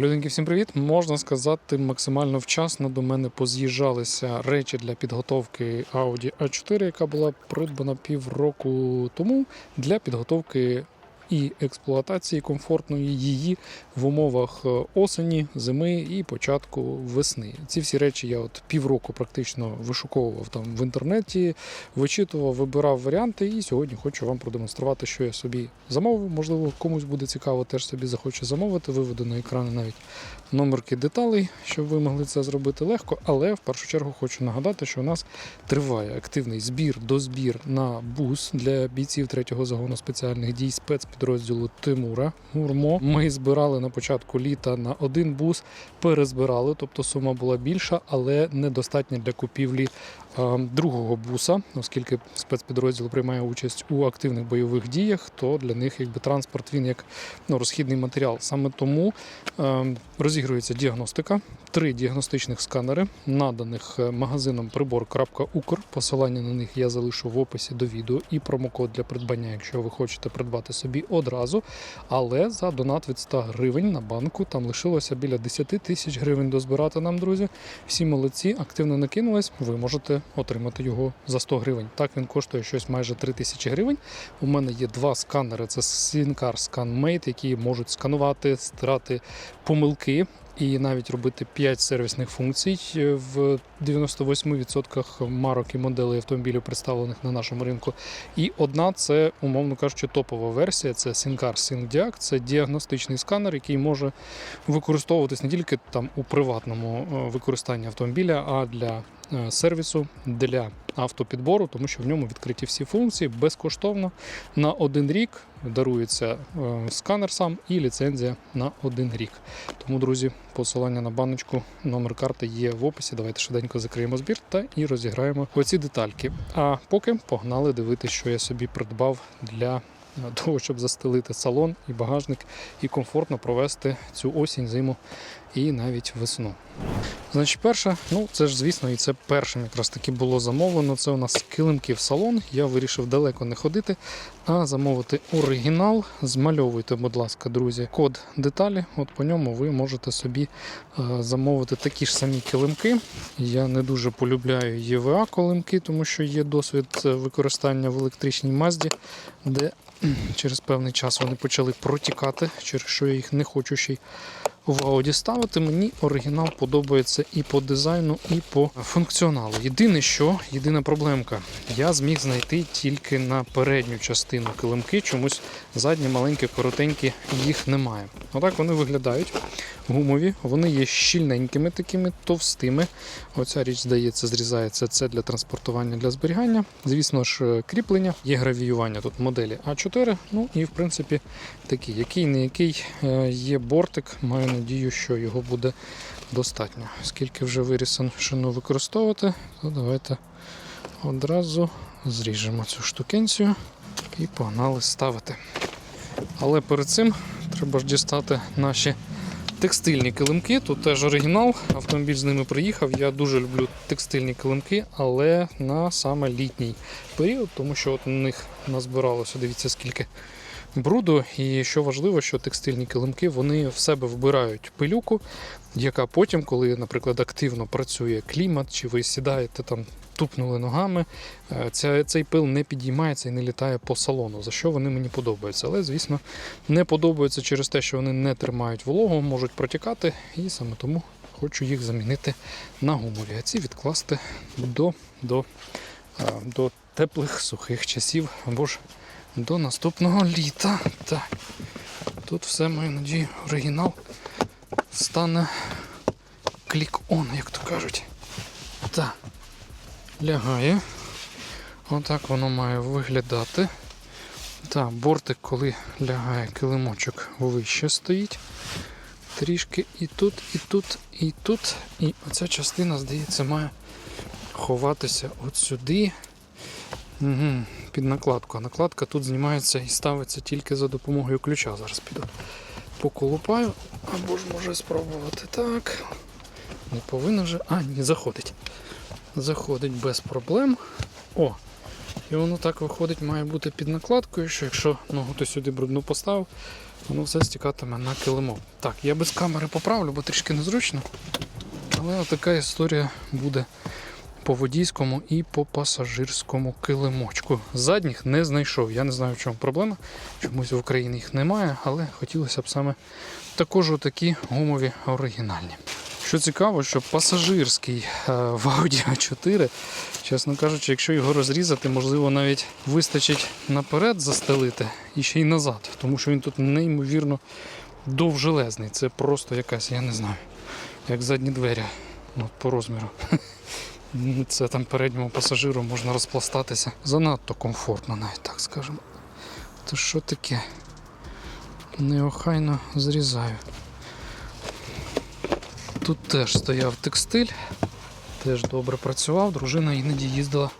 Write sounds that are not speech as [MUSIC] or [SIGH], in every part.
Люденьки, всім привіт! Можна сказати, максимально вчасно до мене поз'їжджалися речі для підготовки Audi A4, яка була придбана півроку тому для підготовки і експлуатації комфортної її в умовах е, осені, зими і початку весни. Ці всі речі я от півроку практично вишуковував там в інтернеті, вичитував, вибирав варіанти, і сьогодні хочу вам продемонструвати, що я собі замовив. Можливо, комусь буде цікаво, теж собі захоче замовити. Виведу на екрани навіть номерки деталей, щоб ви могли це зробити легко. Але в першу чергу хочу нагадати, що у нас триває активний збір дозбір на бус для бійців третього загону спеціальних дій спецпідрозділу Тимура Гурмо. Ми збирали на початку літа на один бус, перезбирали, тобто сума була більша, але недостатня для купівлі другого буса, оскільки спецпідрозділ приймає участь у активних бойових діях, то для них якби транспорт він як ну, розхідний матеріал. Саме тому е, розігрується діагностика, три діагностичних сканери, наданих е, магазином прибор.укр. Посилання на них я залишу в описі до відео і промокод для придбання, якщо ви хочете придбати собі одразу. Але за донат від 100 гривень на банку там лишилося біля 10 тисяч гривень дозбирати нам, друзі. Всі молодці, активно накинулись. Ви можете отримати його за 100 гривень. Так він коштує щось майже 3 тисячі гривень. У мене є два сканери: це SynCar ScanMate, які можуть сканувати, стирати помилки. І навіть робити 5 сервісних функцій е, в 98% марок і моделей автомобілів, представлених на нашому ринку. І одна це, умовно кажучи, топова версія. Це Sincar SyncDiag. Це діагностичний сканер, який може використовуватись не тільки там у приватному е, використанні автомобіля, а для е, сервісу, для автопідбору, тому що в ньому відкриті всі функції безкоштовно на один рік. Дарується е, сканер сам і ліцензія на один рік. Тому, друзі, посилання на баночку, номер карти є в описі. Давайте швиденько закриємо збір та і розіграємо оці детальки. А поки погнали дивитися, що я собі придбав для е, того, щоб застелити салон і багажник і комфортно провести цю осінь, зиму і навіть весну. Значить, перше, ну це ж звісно, і це першим якраз таки було замовлено. Це у нас килимки в салон. Я вирішив далеко не ходити, а замовити оригінал. Змальовуйте, будь ласка, друзі, код деталі. От по ньому ви можете собі е, замовити такі ж самі килимки. Я не дуже полюбляю ЄВА килимки, тому що є досвід е, використання в електричній мазді, де через певний час вони почали протікати, через що я їх не хочу ще й в Audi ставити. Мені оригінал подобається і по дизайну, і по функціоналу. Єдине, що єдина проблемка, я зміг знайти тільки на передню частину килимки, чомусь задні маленькі, коротенькі, їх немає. Отак вони виглядають. Гумові, вони є щільненькими, такими товстими. Оця річ, здається, зрізається. Це для транспортування для зберігання. Звісно ж, кріплення, є гравіювання тут моделі А4. Ну і в принципі такий, який не який є бортик. Маю надію, що його буде достатньо. Скільки вже вирішено використовувати, то давайте одразу зріжемо цю штукенцію і погнали ставити. Але перед цим треба ж дістати наші текстильні килимки. Тут теж оригінал. Автомобіль з ними приїхав. Я дуже люблю текстильні килимки, але на саме літній період, тому що от на них назбиралося, дивіться, скільки бруду. І що важливо, що текстильні килимки вони в себе вбирають пилюку, яка потім, коли, наприклад, активно працює клімат, чи ви сідаєте там. Тупнули ногами, е, цей пил не підіймається і не літає по салону, за що вони мені подобаються. Але, звісно, не подобаються через те, що вони не тримають вологу, можуть протікати, і саме тому хочу їх замінити на гумові. А ці відкласти до, до, е, до теплих сухих часів або ж до наступного літа. Так. Тут все, маю надію, оригінал стане клік-он, як то кажуть. Так. Лягає. Отак воно має виглядати. Так, бортик, коли лягає килимочок вище стоїть. Трішки і тут, і тут, і тут. І оця частина, здається, має ховатися от сюди. Угу, під накладку. А накладка тут знімається і ставиться тільки за допомогою ключа. Зараз піду поколупаю. Або ж може спробувати так. Не повинно вже. А, ні, заходить. Заходить без проблем. О, І воно так виходить, має бути під накладкою, що якщо ногу ти сюди брудну поставив, воно все стікатиме на килимок. Так, я без камери поправлю, бо трішки незручно. Але така історія буде по водійському і по пасажирському килимочку. Задніх не знайшов. Я не знаю, в чому проблема. Чомусь в Україні їх немає, але хотілося б саме також такі гумові оригінальні. Що цікаво, що пасажирський е, в Audi A4, чесно кажучи, якщо його розрізати, можливо, навіть вистачить наперед застелити і ще й назад, тому що він тут неймовірно довжелезний. Це просто якась, я не знаю, як задні двері ну, по розміру. Це там передньому пасажиру можна розпластатися. Занадто комфортно, навіть так скажемо. То що таке? Неохайно зрізаю. Тут теж стояв текстиль, теж добре працював. Дружина іноді їздила.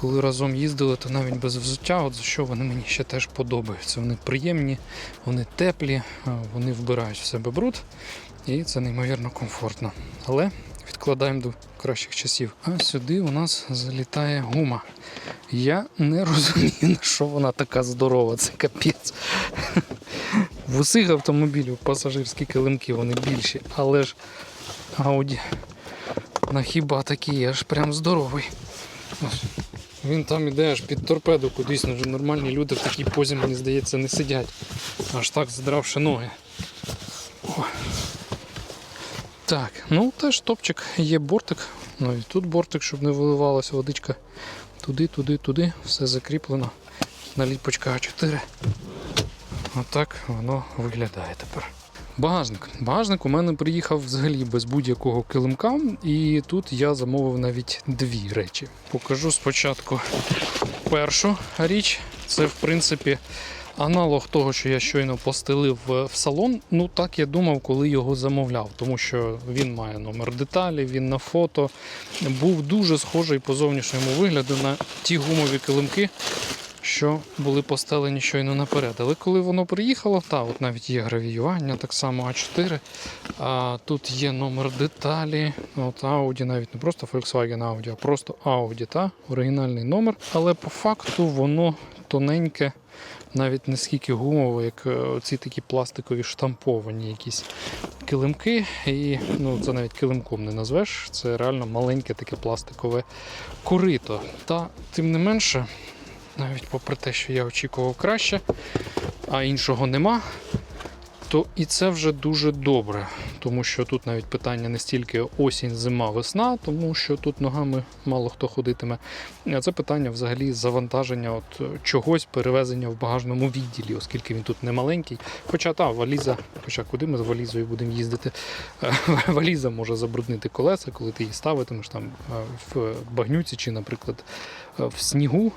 Коли разом їздили, то навіть без взуття, от за що вони мені ще теж подобаються. Вони приємні, вони теплі, вони вбирають в себе бруд, і це неймовірно комфортно. Але відкладаємо до кращих часів. А сюди у нас залітає гума. Я не розумію, на що вона така здорова, це капець. В усіх автомобілів пасажирські килимки вони більші, але ж Audi на хіба такий, аж прям здоровий. Він там іде аж під торпеду кудись, нормальні люди в такій позі, мені здається, не сидять. Аж так задравши ноги. О. Так, ну теж топчик, є бортик. Ну і тут бортик, щоб не виливалася водичка. Туди, туди, туди, все закріплено. Наліпочка А4. Отак воно виглядає тепер. Багажник. Багажник у мене приїхав взагалі без будь-якого килимка, і тут я замовив навіть дві речі. Покажу спочатку першу річ. Це, в принципі, аналог того, що я щойно постелив в в салон. Ну так я думав, коли його замовляв, тому що він має номер деталі, він на фото. Був дуже схожий по зовнішньому вигляду на ті гумові килимки, що були постелені щойно наперед. Але коли воно приїхало, та от навіть є гравіювання, так само А4. А, тут є номер деталі. От Audi, навіть не просто Volkswagen Audi, а просто Audi, та оригінальний номер. Але по факту воно тоненьке, навіть не скільки гумово, як е, ці такі пластикові штамповані якісь килимки. І ну, це навіть килимком не назвеш. Це реально маленьке таке пластикове корито. Та тим не менше навіть попри те, що я очікував краще, а іншого нема, то і це вже дуже добре. Тому що тут навіть питання не стільки осінь, зима, весна, тому що тут ногами мало хто ходитиме. А це питання взагалі завантаження от е, чогось, перевезення в багажному відділі, оскільки він тут не маленький. Хоча та валіза, хоча куди ми з валізою будемо їздити, Е, [LAUGHS] валіза може забруднити колеса, коли ти її ставитимеш там е, в багнюці чи, наприклад, в снігу.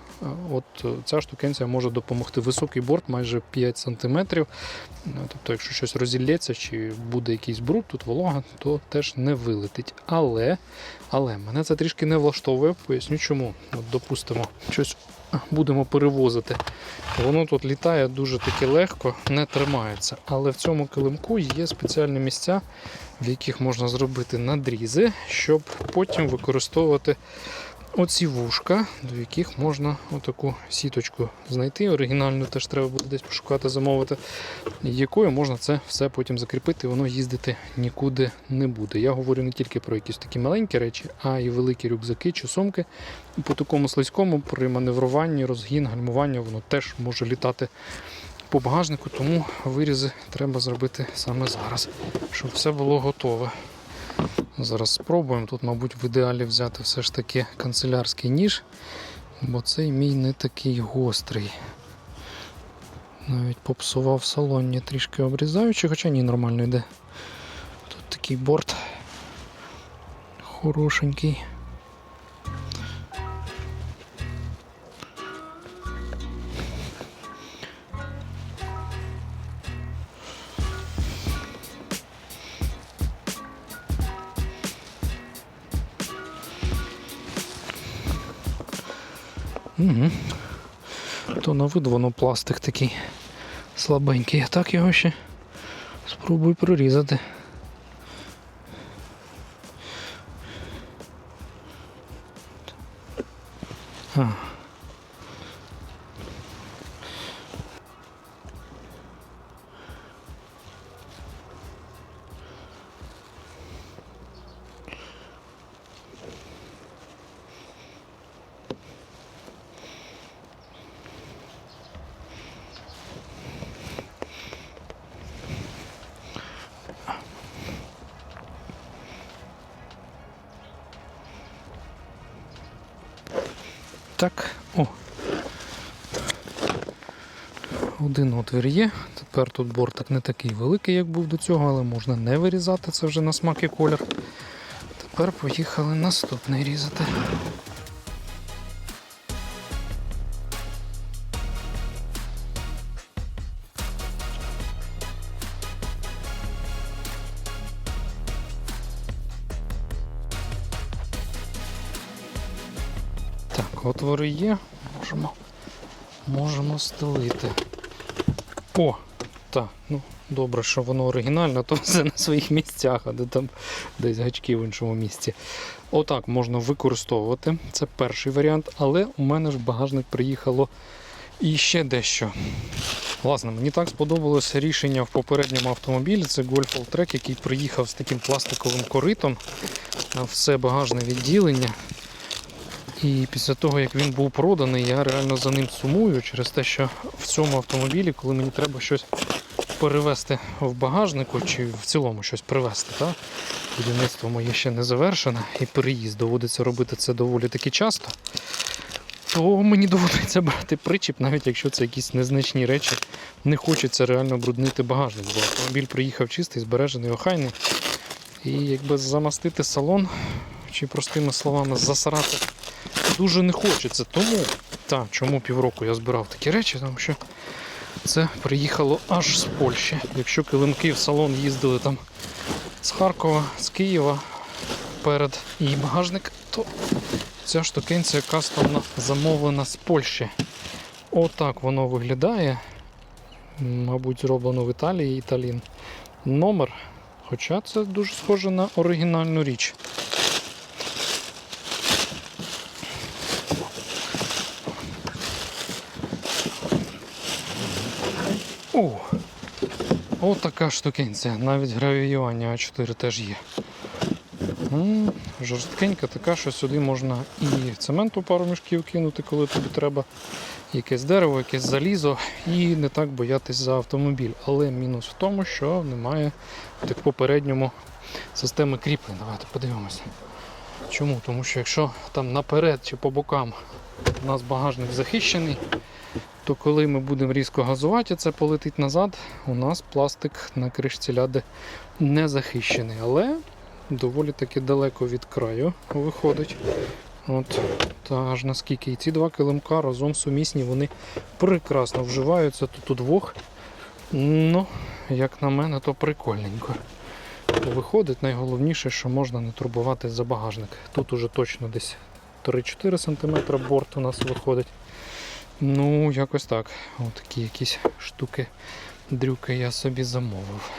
От ця штукенція може допомогти. Високий борт майже 5 см. Тобто, якщо щось розілється чи буде якийсь бруд, тут волога, то теж не вилетить. Але, але мене це трішки не влаштовує. Поясню чому. От, допустимо, щось будемо перевозити. Воно тут літає дуже таки легко, не тримається. Але в цьому килимку є спеціальні місця, в яких можна зробити надрізи, щоб потім використовувати оці вушка, до яких можна отаку сіточку знайти. Оригінальну теж треба буде десь пошукати, замовити, якою можна це все потім закріпити, воно їздити нікуди не буде. Я говорю не тільки про якісь такі маленькі речі, а й великі рюкзаки чи сумки. По такому слизькому при маневруванні, розгін, гальмування воно теж може літати по багажнику, тому вирізи треба зробити саме зараз, щоб все було готове. Зараз спробуємо. Тут, мабуть, в ідеалі взяти все ж таки канцелярський ніж, бо цей мій не такий гострий. Навіть попсував салоні трішки обрізаючи, хоча ні, нормально йде. Тут такий борт хорошенький. Угу. То на вид воно пластик такий слабенький. Так його ще спробую прорізати. Так, о. Один отвір є. Тепер тут бортик не такий великий, як був до цього, але можна не вирізати, це вже на смак і колір. Тепер поїхали наступний різати. Отвори є. Можемо, можемо стелити. О! Так, ну добре, що воно оригінальне, то все на своїх місцях, а де там десь гачки в іншому місці. Отак можна використовувати. Це перший варіант, але у мене ж в багажник приїхало і ще дещо. Власне, мені так сподобалося рішення в попередньому автомобілі. Це Golf Alltrack, який приїхав з таким пластиковим коритом на все багажне відділення. І після того, як він був проданий, я реально за ним сумую через те, що в цьому автомобілі, коли мені треба щось перевезти в багажнику чи в цілому щось привезти, та? будівництво моє ще не завершене, і переїзд доводиться робити це доволі таки часто, то мені доводиться брати причіп, навіть якщо це якісь незначні речі. Не хочеться реально бруднити багажник, бо автомобіль приїхав чистий, збережений, охайний. І якби замастити салон, чи простими словами засарати дуже не хочеться. Тому, так, чому півроку я збирав такі речі, тому що це приїхало аж з Польщі. Якщо килимки в салон їздили там з Харкова, з Києва перед і багажник, то ця штукенція кастомна замовлена з Польщі. Отак воно виглядає. Мабуть, зроблено в Італії Італін. Номер. Хоча це дуже схоже на оригінальну річ. О! О, така штукенція. Навіть гравіювання А4 теж є. Жорсткенька така, що сюди можна і цементу пару мішків кинути, коли тобі треба, якесь дерево, якесь залізо, і не так боятись за автомобіль. Але мінус в тому, що немає так попередньому системи кріплень. Давайте подивимося. Чому? Тому що якщо там наперед чи по бокам у нас багажник захищений, то коли ми будемо різко газувати, це полетить назад, у нас пластик на кришці ляди не захищений, але доволі таки далеко від краю виходить. От, та аж наскільки. І ці два килимка разом сумісні, вони прекрасно вживаються тут удвох. Ну, як на мене, то прикольненько. Виходить, найголовніше, що можна не турбувати за багажник. Тут уже точно десь 3-4 см борт у нас виходить. Ну, якось так. Отакі якісь штуки дрюки я собі замовив.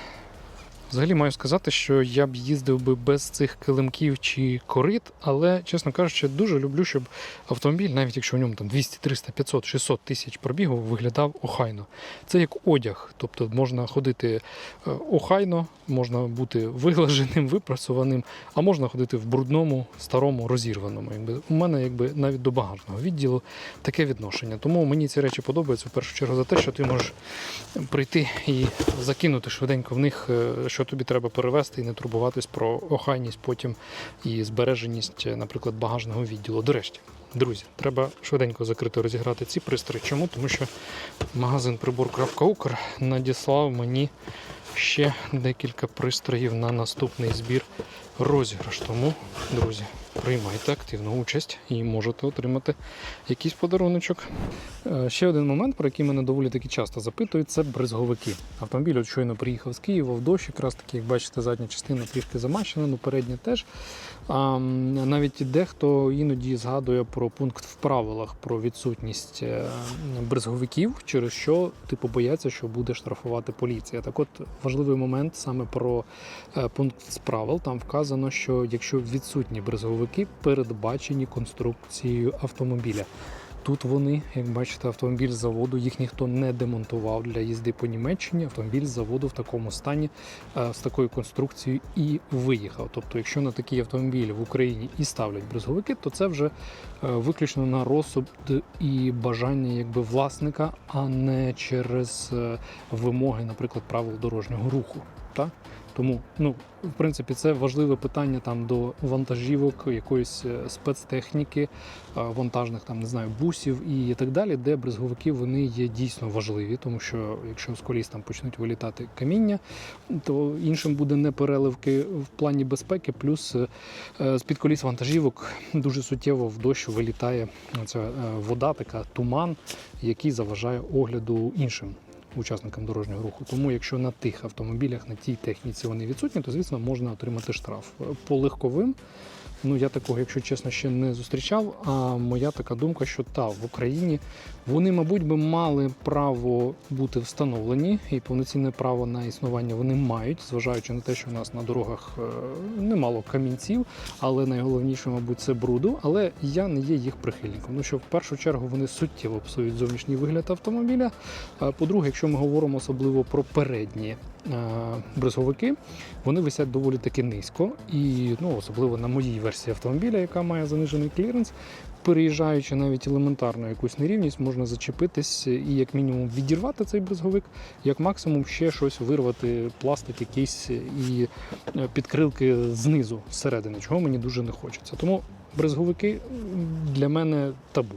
Взагалі маю сказати, що я б їздив би без цих килимків чи корит, але, чесно кажучи, дуже люблю, щоб автомобіль, навіть якщо в ньому там 200, 300, 500, 600 тисяч пробігу, виглядав охайно. Це як одяг, тобто можна ходити е, охайно, можна бути виглаженим, випрасуваним, а можна ходити в брудному, старому, розірваному. Якби у мене якби навіть до багажного відділу таке відношення. Тому мені ці речі подобаються в першу чергу за те, що ти можеш прийти і закинути швиденько в них, е, що тобі треба перевезти, і не турбуватись про охайність потім і збереженість, е, наприклад, багажного відділу. До решті, друзі, треба швиденько закрити розіграти ці пристрої. Чому? Тому що магазин прибор.укр надіслав мені ще декілька пристроїв на наступний збір розіграш. Тому, друзі, приймайте активну участь і можете отримати якийсь подаруночок. Е, Ще один момент, про який мене доволі таки часто запитують, це бризговики. Автомобіль от щойно приїхав з Києва в дощ, якраз таки, як бачите, задня частина трішки замащена, ну передня теж. А, навіть дехто іноді згадує про пункт в правилах про відсутність е, бризговиків, через що типу бояться, що буде штрафувати поліція. Так от важливий момент саме про е, пункт з правил. Там вказано, що якщо відсутні бризговики, передбачені конструкцією автомобіля. Тут вони, як бачите, автомобіль з заводу, їх ніхто не демонтував для їзди по Німеччині. Автомобіль з заводу в такому стані е, з такою конструкцією і виїхав. Тобто, якщо на такий автомобіль в Україні і ставлять бризговики, то це вже е, виключно на розсуд і бажання якби власника, а не через е, вимоги, наприклад, правил дорожнього руху. Та? Тому, ну, в принципі, це важливе питання там до вантажівок, якоїсь е, спецтехніки, е, вантажних там не знаю, бусів і так далі, де брезговики вони є дійсно важливі, тому що якщо з коліс там почнуть вилітати каміння, то іншим буде не переливки в плані безпеки. Плюс е, з під коліс вантажівок дуже суттєво в дощ вилітає ця вода, така туман, який заважає огляду іншим учасникам дорожнього руху. Тому, якщо на тих автомобілях, на тій техніці вони відсутні, то звісно можна отримати штраф. По легковим, ну я такого, якщо чесно, ще не зустрічав. А моя така думка, що та в Україні вони, мабуть, би мали право бути встановлені і повноцінне право на існування вони мають, зважаючи на те, що у нас на дорогах е, немало камінців, але найголовніше, мабуть, це бруду. Але я не є їх прихильником. Ну що в першу чергу вони суттєво псують зовнішній вигляд автомобіля. А по-друге, якщо ми говоримо особливо про передні е, брезговики, вони висять доволі таки низько. І ну, особливо на моїй версії автомобіля, яка має занижений кліренс, переїжджаючи навіть елементарно якусь нерівність, можна зачепитись і як мінімум відірвати цей брезговик, як максимум ще щось вирвати, пластик якийсь і е, підкрилки знизу, зсередини, чого мені дуже не хочеться. Тому брезговики для мене табу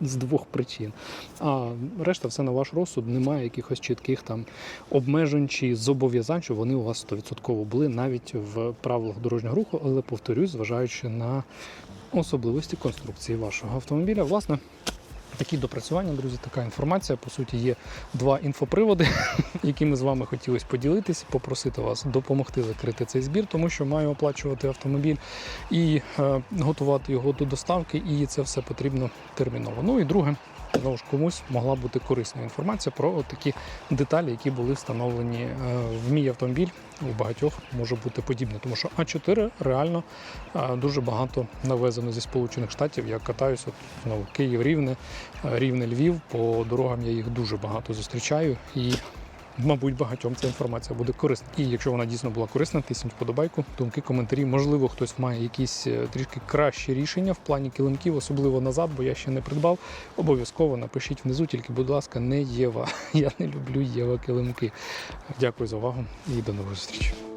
з двох причин. А решта все на ваш розсуд, немає якихось чітких там обмежень чи зобов'язань, що вони у вас 100% були навіть в правилах дорожнього руху, але повторюсь, зважаючи на особливості конструкції вашого автомобіля. Власне, такі допрацювання, друзі, така інформація. По суті, є два інфоприводи, [LAUGHS] які ми з вами хотілося поділитися, попросити вас допомогти закрити цей збір, тому що маю оплачувати автомобіль і е, готувати його до доставки, і це все потрібно терміново. Ну і друге. Знову ж комусь могла бути корисна інформація про такі деталі, які були встановлені е, в мій автомобіль. У багатьох може бути подібне, тому що А4 реально е, дуже багато навезено зі Сполучених Штатів. Я катаюся от, Київ, Рівне, Рівне, Львів. По дорогам я їх дуже багато зустрічаю і. Мабуть, багатьом ця інформація буде корисна. І якщо вона дійсно була корисна, тисніть вподобайку, думки, коментарі. Можливо, хтось має якісь е, трішки кращі рішення в плані килимків, особливо назад, бо я ще не придбав. Обов'язково напишіть внизу, тільки, будь ласка, не Єва. [LAUGHS] Я не люблю Єва килимки. Дякую за увагу і до нових зустрічей.